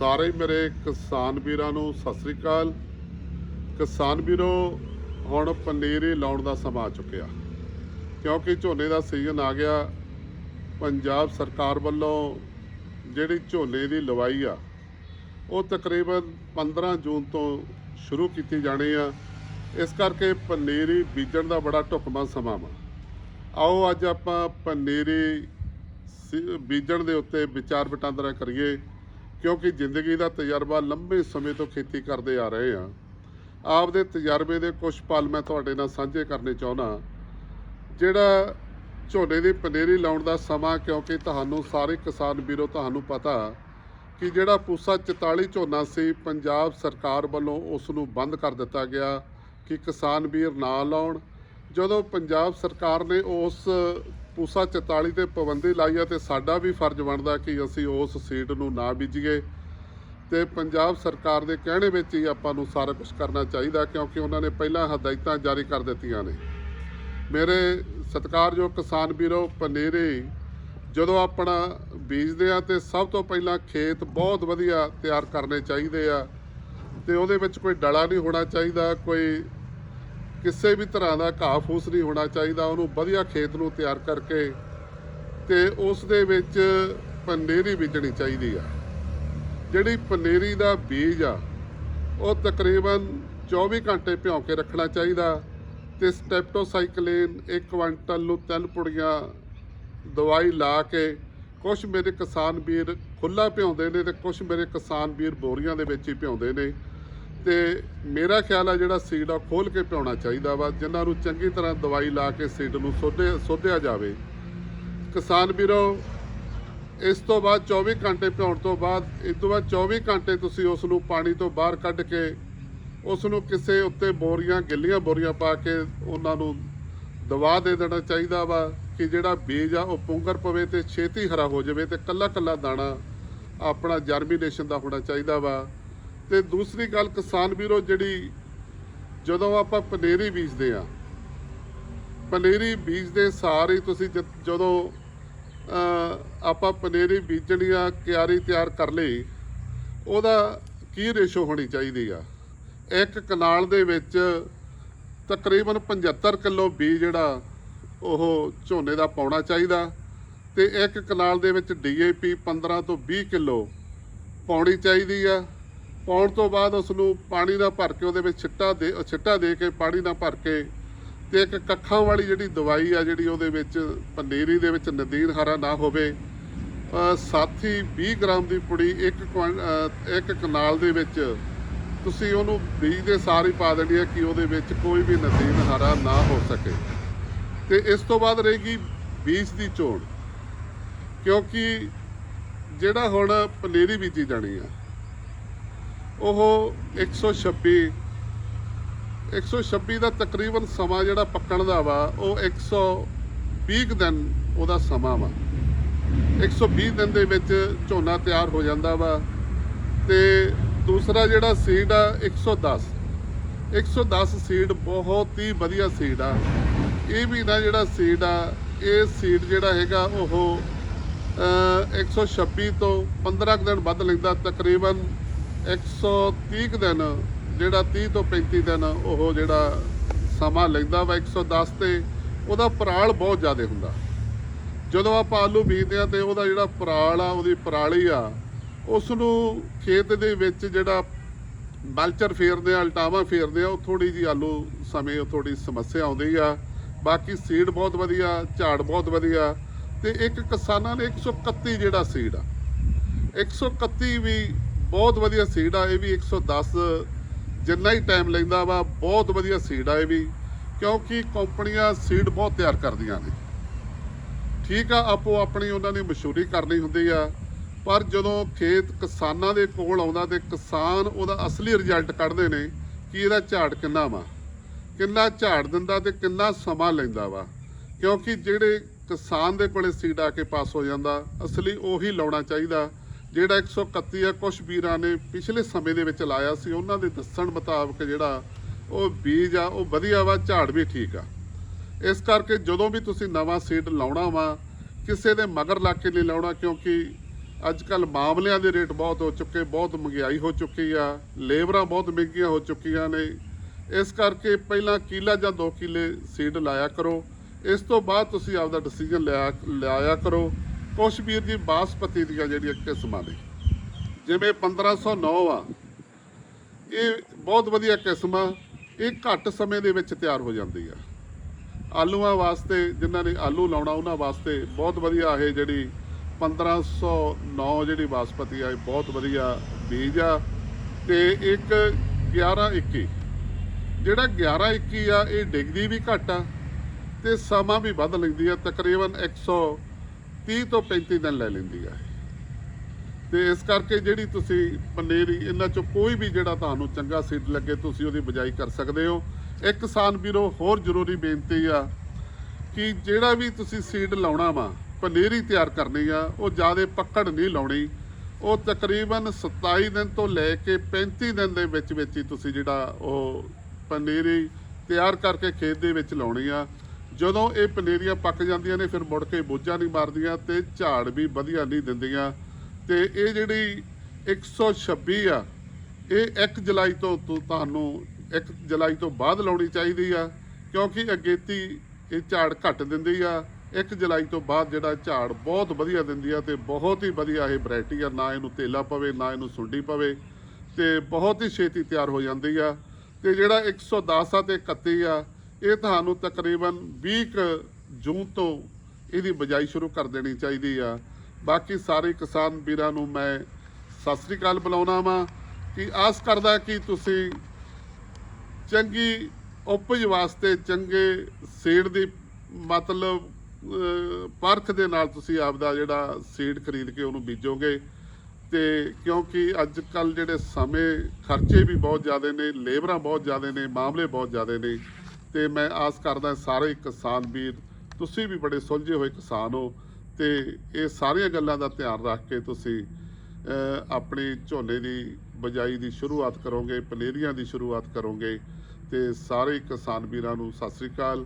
ਸਾਰੇ ਮੇਰੇ ਕਿਸਾਨ ਵੀਰਾਂ ਨੂੰ ਸਤਿ ਸ੍ਰੀ ਅਕਾਲ। ਕਿਸਾਨ ਵੀਰੋ, ਹੁਣ ਪਨੀਰੀ ਲਾਉਣ ਦਾ ਸਮਾਂ ਆ ਚੁੱਕਿਆ। ਕਿਉਂਕਿ ਝੋਨੇ ਦਾ ਸੀਜ਼ਨ ਆ ਗਿਆ, ਪੰਜਾਬ ਸਰਕਾਰ ਵੱਲੋਂ ਜਿਹੜੀ ਝੋਨੇ ਦੀ ਲਵਾਈ ਆ, ਉਹ ਤਕਰੀਬਨ 15 ਜੂਨ ਤੋਂ ਸ਼ੁਰੂ ਕੀਤੀ ਜਾਣੀ ਆ। ਇਸ ਕਰਕੇ ਪਨੀਰੀ ਬੀਜਣ ਦਾ ਬੜਾ ਢੁਕਵਾਂ ਸਮਾਂ ਵਾ। ਆਓ, ਅੱਜ ਆਪਾਂ ਪਨੀਰੀ ਸੀ- ਬੀਜਣ ਦੇ ਉੱਤੇ ਵਿਚਾਰ ਵਟਾਂਦਰਾ ਕਰੀਏ। ਕਿਉਂਕਿ ਜ਼ਿੰਦਗੀ ਦਾ ਤਜਰਬਾ ਲੰਬੇ ਸਮੇਂ ਤੋਂ ਖੇਤੀ ਕਰਦੇ ਆ ਰਹੇ ਆ। ਆਪਦੇ ਤਜਰਬੇ ਦੇ ਕੁਝ ਪਲ ਮੈਂ ਤੁਹਾਡੇ ਨਾਲ ਸਾਂਝੇ ਕਰਨੇ ਚਾਹੁੰਦਾ ਜਿਹੜਾ ਝੋਨੇ ਦੀ ਪਨੀਰੀ ਲਾਉਣ ਦਾ ਸਮਾਂ, ਕਿਉਂਕਿ ਤੁਹਾਨੂੰ ਸਾਰੇ ਕਿਸਾਨ ਵੀਰੋ ਤੁਹਾਨੂੰ ਪਤਾ ਕਿ ਜਿਹੜਾ ਪੂਸਾ 44 ਝੋਨਾ ਸੀ, ਪੰਜਾਬ ਸਰਕਾਰ ਵੱਲੋਂ ਉਸ ਨੂੰ ਬੰਦ ਕਰ ਦਿੱਤਾ ਗਿਆ ਕਿ ਕਿਸਾਨ ਵੀਰ ਨਾ ਲਾਉਣ। ਜਦੋਂ ਪੰਜਾਬ ਸਰਕਾਰ ਨੇ ਉਸ ਪੂਸਾ 44 ਤੇ ਪਾਬੰਦੀ ਲਾਈ ਹੈ ਤੇ ਸਾਡਾ ਵੀ ਫਰਜ਼ ਬਣਦਾ ਕਿ ਅਸੀਂ ਉਸ ਸੀਟ ਨੂੰ ਨਾ ਬੀਜੀਏ। ਤੇ ਪੰਜਾਬ ਸਰਕਾਰ ਦੇ ਕਹਿਣੇ ਵਿੱਚ ਹੀ ਆਪਾਂ ਨੂੰ ਸਾਰਾ ਕੁਝ ਕਰਨਾ ਚਾਹੀਦਾ ਕਿਉਂਕਿ ਉਹਨਾਂ ਨੇ ਪਹਿਲਾਂ ਹਦਾਇਤਾਂ ਜਾਰੀ ਕਰ ਦਿੱਤੀਆਂ ਨੇ। ਮੇਰੇ ਸਤਿਕਾਰਯੋਗ ਕਿਸਾਨ ਵੀਰੋ, ਪਨੀਰੀ, ਜਦੋਂ ਆਪਣਾ ਬੀਜਦੇ ਆ ਤੇ ਸਭ ਤੋਂ ਪਹਿਲਾਂ ਖੇਤ ਬਹੁਤ ਵਧੀਆ ਤਿਆਰ ਕਰਨੇ ਚਾਹੀਦੇ ਆ ਤੇ ਉਹਦੇ ਵਿੱਚ ਕੋਈ ਡਲਾ ਨਹੀਂ ਹੋਣਾ ਚਾਹੀਦਾ, ਕੋਈ ਕਿਸੇ ਵੀ ਤਰ੍ਹਾਂ ਦਾ ਘਾਹ ਫੂਸ ਨਹੀਂ ਹੋਣਾ ਚਾਹੀਦਾ, ਉਹਨੂੰ ਵਧੀਆ ਖੇਤ ਨੂੰ ਤਿਆਰ ਕਰਕੇ ਤੇ ਉਸ ਦੇ ਵਿੱਚ ਪਨੀਰੀ ਬੀਜਣੀ ਚਾਹੀਦੀ ਆ। ਜਿਹੜੀ ਪਨੀਰੀ ਦਾ ਬੀਜ ਆ, ਉਹ ਤਕਰੀਬਨ 24 ਘੰਟੇ ਭਿਉਂ ਕੇ ਰੱਖਣਾ ਚਾਹੀਦਾ ਤੇ ਸਟੈਪਟੋਸਾਈਕਲਿਨ 1 ਕੁਇੰਟਲ ਨੂੰ ਤਿੰਨ ਪੁੜੀਆਂ ਦਵਾਈ ਲਾ ਕੇ ਕੁਝ ਮੇਰੇ ਕਿਸਾਨ ਵੀਰ ਖੁੱਲਾ ਭਿਉਂਦੇ ਨੇ ਤੇ ਕੁਝ ਮੇਰੇ ਕਿਸਾਨ ਵੀਰ ਬੋਰੀਆਂ ਦੇ ਵਿੱਚ ਹੀ ਭਿਉਂਦੇ ਨੇ। ਤੇ ਮੇਰਾ ਖਿਆਲ ਆ ਜਿਹੜਾ ਸੀਡ ਆ ਖੋਲ ਕੇ ਭਿਉਣਾ ਚਾਹੀਦਾ ਵਾ, ਜਿਨ੍ਹਾਂ ਨੂੰ ਚੰਗੀ ਤਰ੍ਹਾਂ ਦਵਾਈ ਲਾ ਕੇ ਸੀਡ ਨੂੰ ਸੋਧੇ ਸੋਧਿਆ ਜਾਵੇ। ਕਿਸਾਨ ਵੀਰੋ, ਇਸ ਤੋਂ ਬਾਅਦ 24 ਘੰਟੇ ਭਿਉਣ ਤੋਂ ਬਾਅਦ, ਇਸ ਤੋਂ ਬਾਅਦ 24 ਘੰਟੇ ਤੁਸੀਂ ਉਸ ਨੂੰ ਪਾਣੀ ਤੋਂ ਬਾਹਰ ਕੱਢ ਕੇ ਉਸ ਨੂੰ ਕਿਸੇ ਉੱਤੇ ਬੋਰੀਆਂ, ਗਿੱਲੀਆਂ ਬੋਰੀਆਂ ਪਾ ਕੇ ਉਹਨਾਂ ਨੂੰ ਦਵਾ ਦੇ ਦੇਣਾ ਚਾਹੀਦਾ ਵਾ ਕਿ ਜਿਹੜਾ ਬੀਜ ਆ ਉਹ ਪੁੰਗਰ ਪਵੇ ਤੇ ਛੇਤੀ ਹਰਾ ਹੋ ਜਾਵੇ ਤੇ ਕੱਲਾ ਕੱਲਾ ਦਾਣਾ ਆਪਣਾ ਜਰਮੀਨੇਸ਼ਨ ਦਾ ਹੋਣਾ ਚਾਹੀਦਾ ਵਾ। ਤੇ ਦੂਸਰੀ ਗੱਲ ਕਿਸਾਨ ਵੀਰੋ ਜਿਹੜੀ ਜਦੋਂ ਆਪਾਂ ਪਨੀਰੀ ਬੀਜਦੇ ਆ ਪਨੀਰੀ ਬੀਜਦੇ ਸਾਰ ਹੀ ਤੁਸੀਂ ਜ- ਜਦੋਂ ਆਪਾਂ ਪਨੀਰੀ ਬੀਜਣੀ ਆ, ਕਿਆਰੀ ਤਿਆਰ ਕਰ ਲਈ, ਉਹਦਾ ਕੀ ਰੇਸ਼ੋ ਹੋਣੀ ਚਾਹੀਦੀ ਆ? ਇੱਕ ਕਨਾਲ ਦੇ ਵਿੱਚ ਤਕਰੀਬਨ 75 ਕਿਲੋ ਬੀਜ ਜਿਹੜਾ ਉਹ ਝੋਨੇ ਦਾ ਪਾਉਣਾ ਚਾਹੀਦਾ ਤੇ ਇੱਕ ਕਨਾਲ ਦੇ ਵਿੱਚ ਡੀਏਪੀ 15 ਤੋਂ 20 ਕਿਲੋ ਪਾਉਣੀ ਚਾਹੀਦੀ ਆ। ਪਾਉਣ ਤੋਂ ਬਾਅਦ ਉਸ ਨੂੰ ਪਾਣੀ ਨਾਲ ਭਰ ਕੇ ਉਹਦੇ ਵਿੱਚ ਛਿੱਟਾ ਦੇ ਛਿੱਟਾ ਦੇ ਕੇ ਪਾਣੀ ਨਾਲ ਭਰ ਕੇ ਤੇ ਇੱਕ ਕੱਖਾਂ ਵਾਲੀ ਜਿਹੜੀ ਦਵਾਈ ਆ ਜਿਹੜੀ ਉਹਦੇ ਵਿੱਚ ਪਨੀਰੀ ਦੇ ਵਿੱਚ ਨਦੀਨ ਹਰਾ ਨਾ ਹੋਵੇ। ਸਾਥੀ 20 ਗ੍ਰਾਮ ਦੀ ਪੁੜੀ ਇੱਕ ਕੁਇੰ- ਇੱਕ ਕਨਾਲ ਦੇ ਵਿੱਚ ਤੁਸੀਂ ਉਹਨੂੰ ਬੀਜ ਦੇ ਸਾਰ ਹੀ ਪਾ ਦੇਣੀ ਹੈ ਕਿ ਉਹਦੇ ਵਿੱਚ ਕੋਈ ਵੀ ਨਦੀਨ ਹਰਾ ਨਾ ਹੋ ਸਕੇ। ਤੇ ਇਸ ਤੋਂ ਬਾਅਦ ਰਹੇਗੀ ਬੀਜ ਦੀ ਚੋਣ, ਕਿਉਂਕਿ ਜਿਹੜਾ ਹੁਣ ਪਨੀਰੀ ਬੀਜੀ ਜਾਣੀ ਆ ਉਹ 126 126 ਦਾ ਤਕਰੀਬਨ ਸਮਾਂ ਜਿਹੜਾ ਪੱਕਣ ਦਾ ਵਾ ਉਹ 120 ਕੁ ਦਿਨ ਉਹਦਾ ਸਮਾਂ ਵਾ। 120 ਦਿਨ ਦੇ ਵਿੱਚ ਝੋਨਾ ਤਿਆਰ ਹੋ ਜਾਂਦਾ ਵਾ ਤੇ ਦੂਸਰਾ ਜਿਹੜਾ ਸੀਡ ਆ 110 110 ਸੀਡ ਬਹੁਤ ਹੀ ਵਧੀਆ ਸੀਡ ਆ। ਇਹ ਵੀ ਨਾ ਜਿਹੜਾ ਸੀਡ ਆ ਇਹ ਸੀਡ ਜਿਹੜਾ ਹੈਗਾ ਉਹ ਅ, 126 ਤੋਂ 15 ਕੁ ਦਿਨ ਵੱਧ ਲੈਂਦਾ ਤਕਰੀਬਨ 130 ਕੁ ਦਿਨ, ਜਿਹੜਾ 30 ਤੋਂ 35 ਦਿਨ ਉਹ ਜਿਹੜਾ ਸਮਾਂ ਲੈਂਦਾ ਵਾ 110 ਤੇ, ਉਹਦਾ ਪਰਾਲ ਬਹੁਤ ਜ਼ਿਆਦਾ ਹੁੰਦਾ। ਜਦੋਂ ਆਪਾਂ ਆਲੂ ਬੀਜਦੇ ਆ ਤੇ ਉਹਦਾ ਜਿਹੜਾ ਪਰਾਲ ਆ, ਉਹਦੀ ਪਰਾਲੀ ਆ ਉਸ ਨੂੰ ਖੇਤ ਦੇ ਵਿੱਚ ਜਿਹੜਾ ਮਲਚਰ ਫੇਰਦੇ ਆ ਅਲਟਾਵਾ ਫੇਰਦੇ ਆ ਉਹ ਥੋੜੀ ਜੀ ਆਲੂ ਸਮੇਂ ਉਹ ਥੋੜੀ ਸਮੱਸਿਆ ਆਉਂਦੀ ਆ। ਬਾਕੀ ਸੀਡ ਬਹੁਤ ਵਧੀਆ, ਝਾੜ ਬਹੁਤ ਵਧੀਆ ਤੇ ਇੱਕ ਕਿਸਾਨਾਂ ਨੇ 131 ਜਿਹੜਾ ਸੀਡ ਆ। 131 ਵੀ ਬਹੁਤ ਵਧੀਆ ਸੀਡ ਆ, ਇਹ ਵੀ 110 ਜਿੰਨਾ ਹੀ ਟਾਈਮ ਲੈਂਦਾ ਵਾ, ਬਹੁਤ ਵਧੀਆ ਸੀਡ ਆ ਇਹ ਵੀ, ਕਿਉਂਕਿ ਕੰਪਨੀਆਂ ਸੀਡ ਬਹੁਤ ਤਿਆਰ ਕਰਦੀਆਂ ਨੇ। ਠੀਕ ਆ, ਆਪੋ ਆਪਣੀ ਉਹਨਾਂ ਨੇ ਮਸ਼ਹੂਰੀ ਕਰਨੀ ਹੁੰਦੀ ਆ, ਪਰ ਜਦੋਂ ਖੇਤ ਕਿਸਾਨਾਂ ਦੇ ਕੋਲ ਆਉਂਦਾ ਤੇ ਕਿਸਾਨ ਉਹਦਾ ਅਸਲੀ ਰਿਜ਼ਲਟ ਕੱਢਦੇ ਨੇ ਕਿ ਇਹਦਾ ਝਾੜ ਕਿੰਨਾ ਵਾ, ਕਿੰਨਾ ਝਾੜ ਦਿੰਦਾ ਤੇ ਕਿੰਨਾ ਸਮਾਂ ਲੈਂਦਾ ਵਾ। ਕਿਉਂਕਿ ਜਿਹੜੇ ਕਿਸਾਨ ਦੇ ਕੋਲੇ ਸੀਡ ਆ ਕੇ ਪਾਸ ਹੋ ਜਾਂਦਾ, ਅਸਲੀ ਉਹੀ ਲਾਉਣਾ ਚਾਹੀਦਾ। ਜਿਹੜਾ 131 ਆ ਕੁਝ ਵੀਰਾਂ ਨੇ ਪਿਛਲੇ ਸਮੇਂ ਦੇ ਵਿੱਚ ਲਾਇਆ ਸੀ, ਉਹਨਾਂ ਦੇ ਦੱਸਣ ਮੁਤਾਬਕ ਜਿਹੜਾ ਉਹ ਬੀਜ ਆ, ਉਹ ਵਧੀਆ ਵਾ, ਝਾੜ ਵੀ ਠੀਕ ਆ। ਇਸ ਕਰਕੇ ਜਦੋਂ ਵੀ ਤੁਸੀਂ ਨਵਾਂ ਸੀਡ ਲਾਉਣਾ ਵਾ, ਕਿਸੇ ਦੇ ਮਗਰ ਲਾ ਕੇ ਨਹੀਂ ਲਾਉਣਾ, ਕਿਉਂਕਿ ਅੱਜ ਕੱਲ ਮਾਮਲਿਆਂ ਦੇ ਰੇਟ ਬਹੁਤ ਹੋ ਚੁੱਕੇ, ਬਹੁਤ ਮਹਿੰਗਾਈ ਹੋ ਚੁੱਕੀ ਆ, ਲੇਬਰਾਂ ਬਹੁਤ ਮਹਿੰਗੀਆਂ ਹੋ ਚੁੱਕੀਆਂ ਨੇ। ਇਸ ਕਰਕੇ ਪਹਿਲਾਂ ਕਿੱਲਾ ਜਾਂ 2 ਕਿੱਲੇ ਸੀਡ ਲਾਇਆ ਕਰੋ। ਇਸ ਤੋਂ ਬਾਅਦ ਤੁਸੀਂ ਆਪਦਾ ਡਿਸੀਜਨ ਲਿਆ, ਲਿਆਇਆ ਕਰੋ। ਕੁਛ ਵੀਰ ਜੀ ਬਾਸਪਤੀ ਦੀਆਂ ਜਿਹੜੀਆਂ ਕਿਸਮਾਂ ਨੇ, ਜਿਵੇਂ 1509 ਆ, ਇਹ ਬਹੁਤ ਵਧੀਆ ਕਿਸਮ ਆ ਇਹ ਘੱਟ ਸਮੇਂ ਦੇ ਵਿੱਚ ਤਿਆਰ ਹੋ ਜਾਂਦੀ ਆ। ਆਲੂਆਂ ਵਾਸਤੇ, ਜਿਨ੍ਹਾਂ ਨੇ ਆਲੂ ਲਾਉਣਾ, ਉਹਨਾਂ ਵਾਸਤੇ ਬਹੁਤ ਵਧੀਆ ਇਹ ਜਿਹੜੀ 1509 ਜਿਹੜੀ ਬਾਸਪਤੀ ਆ, ਇਹ ਬਹੁਤ ਵਧੀਆ ਬੀਜ ਆ। ਤੇ ਇੱਕ 1121 ਜਿਹੜਾ 1121 ਆ, ਇਹ ਡਿੱਗਦੀ ਵੀ ਘੱਟ ਆ ਤੇ ਸਮਾਂ ਵੀ ਵੱਧ ਲੈਂਦੀ ਆ, ਤਕਰੀਬਨ 130 ਤੋਂ 35 ਦਿਨ ਲੈ ਲੈਂਦੀ ਆ ਤੇ ਇਸ ਕਰਕੇ ਜਿਹੜੀ ਤੁਸੀਂ ਪਨੀਰੀ, ਇਹਨਾਂ ਚੋਂ ਕੋਈ ਵੀ ਜਿਹੜਾ ਤੁਹਾਨੂੰ ਚੰਗਾ ਸੀਡ ਲੱਗੇ, ਤੁਸੀਂ ਉਹਦੀ ਬਜਾਈ ਕਰ ਸਕਦੇ ਹੋ। ਇੱਕ ਕਿਸਾਨ ਵੀਰੋ, ਹੋਰ ਜ਼ਰੂਰੀ ਬੇਨਤੀ ਆ ਕਿ ਜਿਹੜਾ ਵੀ ਤੁਸੀਂ ਸੀਡ ਲਾਉਣਾ ਵਾ, ਪਨੀਰੀ ਤਿਆਰ ਕਰਨੀ ਆ, ਉਹ ਜ਼ਿਆਦਾ ਪੱਕੜ ਨਹੀਂ ਲਾਉਣੀ। ਉਹ ਤਕਰੀਬਨ 27 ਦਿਨ ਤੋਂ ਲੈ ਕੇ 35 ਦਿਨ ਦੇ ਵਿੱਚ ਵਿੱਚ ਹੀ ਤੁਸੀਂ ਜਿਹੜਾ ਉਹ ਪਨੀਰੀ ਤਿਆਰ ਕਰਕੇ ਖੇਤ ਦੇ ਵਿੱਚ ਲਾਉਣੀ ਆ। ਜਦੋਂ ਇਹ ਪਨੀਰੀਆਂ ਪੱਕ ਜਾਂਦੀਆਂ ਨੇ, ਫਿਰ ਮੁੜ ਕੇ ਬੋਝਾਂ ਨਹੀਂ ਮਾਰਦੀਆਂ ਤੇ ਝਾੜ ਵੀ ਵਧੀਆ ਨਹੀਂ ਦਿੰਦੀਆਂ। ਤੇ ਇਹ ਜਿਹੜੀ 126 ਆ, ਇਹ 1 ਜੁਲਾਈ ਤੋਂ ਤੁਹਾਨੂੰ 1 ਜੁਲਾਈ ਤੋਂ ਬਾਅਦ ਲਾਉਣੀ ਚਾਹੀਦੀ ਆ, ਕਿਉਂਕਿ ਅਗੇਤੀ ਇਹ ਝਾੜ ਘੱਟ ਦਿੰਦੀ ਆ। 1 ਜੁਲਾਈ ਤੋਂ ਬਾਅਦ ਜਿਹੜਾ ਝਾੜ ਬਹੁਤ ਵਧੀਆ ਦਿੰਦੀ ਆ ਤੇ ਬਹੁਤ ਹੀ ਵਧੀਆ ਇਹ ਵੈਰਾਈਟੀ ਆ। ਨਾ ਇਹਨੂੰ ਤੇਲਾ ਪਵੇ, ਨਾ ਇਹਨੂੰ ਸੁੰਡੀ ਪਵੇ ਤੇ ਬਹੁਤ ਹੀ ਛੇਤੀ ਤਿਆਰ ਹੋ ਜਾਂਦੀ ਆ। ਤੇ ਜਿਹੜਾ 110 ਆ ਤੇ 31 ਆ ਇਹ ਤੁਹਾਨੂੰ ਤਕਰੀਬਨ 20 ਕੁ ਜੂਨ ਤੋਂ ਇਹਦੀ ਬਜਾਈ ਸ਼ੁਰੂ ਕਰ ਦੇਣੀ ਚਾਹੀਦੀ ਆ। ਬਾਕੀ ਸਾਰੇ ਕਿਸਾਨ ਵੀਰਾਂ ਨੂੰ ਮੈਂ ਸਤਿ ਸ੍ਰੀ ਅਕਾਲ ਬੁਲਾਉਣਾ ਵਾਂ ਕਿ ਆਸ ਕਰਦਾ ਕਿ ਤੁਸੀਂ ਚੰਗੀ ਉਪਜ ਵਾਸਤੇ ਚੰਗੇ ਸੀਡ ਦੀ ਮਤਲਬ ਪਰਖ ਦੇ ਨਾਲ ਤੁਸੀਂ ਆਪਦਾ ਜਿਹੜਾ ਸੀਡ ਖਰੀਦ ਕੇ ਉਹਨੂੰ ਬੀਜੋਗੇ। ਤੇ ਕਿਉਂਕਿ ਅੱਜ ਕੱਲ ਜਿਹੜੇ ਸਮੇਂ ਖਰਚੇ ਵੀ ਬਹੁਤ ਜ਼ਿਆਦਾ ਨੇ, ਲੇਬਰਾਂ ਬਹੁਤ ਜ਼ਿਆਦਾ ਨੇ, ਮਾਮਲੇ ਬਹੁਤ ਜ਼ਿਆਦਾ ਨੇ। ਤੇ ਮੈਂ ਆਸ ਕਰਦਾ ਸਾਰੇ ਕਿਸਾਨ ਵੀਰ, ਤੁਸੀਂ ਵੀ ਬੜੇ ਸੁਲਝੇ ਹੋਏ ਕਿਸਾਨ ਹੋ ਤੇ ਇਹ ਸਾਰੀਆਂ ਗੱਲਾਂ ਦਾ ਧਿਆਨ ਰੱਖ ਕੇ ਤੁਸੀਂ ਆਪਣੀ ਝੋਨੇ ਦੀ ਬਜਾਈ ਦੀ ਸ਼ੁਰੂਆਤ ਕਰੋਗੇ ਪਨੀਰੀਆਂ ਦੀ ਸ਼ੁਰੂਆਤ ਕਰੋਗੇ ਤੇ ਸਾਰੇ ਕਿਸਾਨ ਵੀਰਾਂ ਨੂੰ ਸਤਿ ਸ੍ਰੀ ਅਕਾਲ।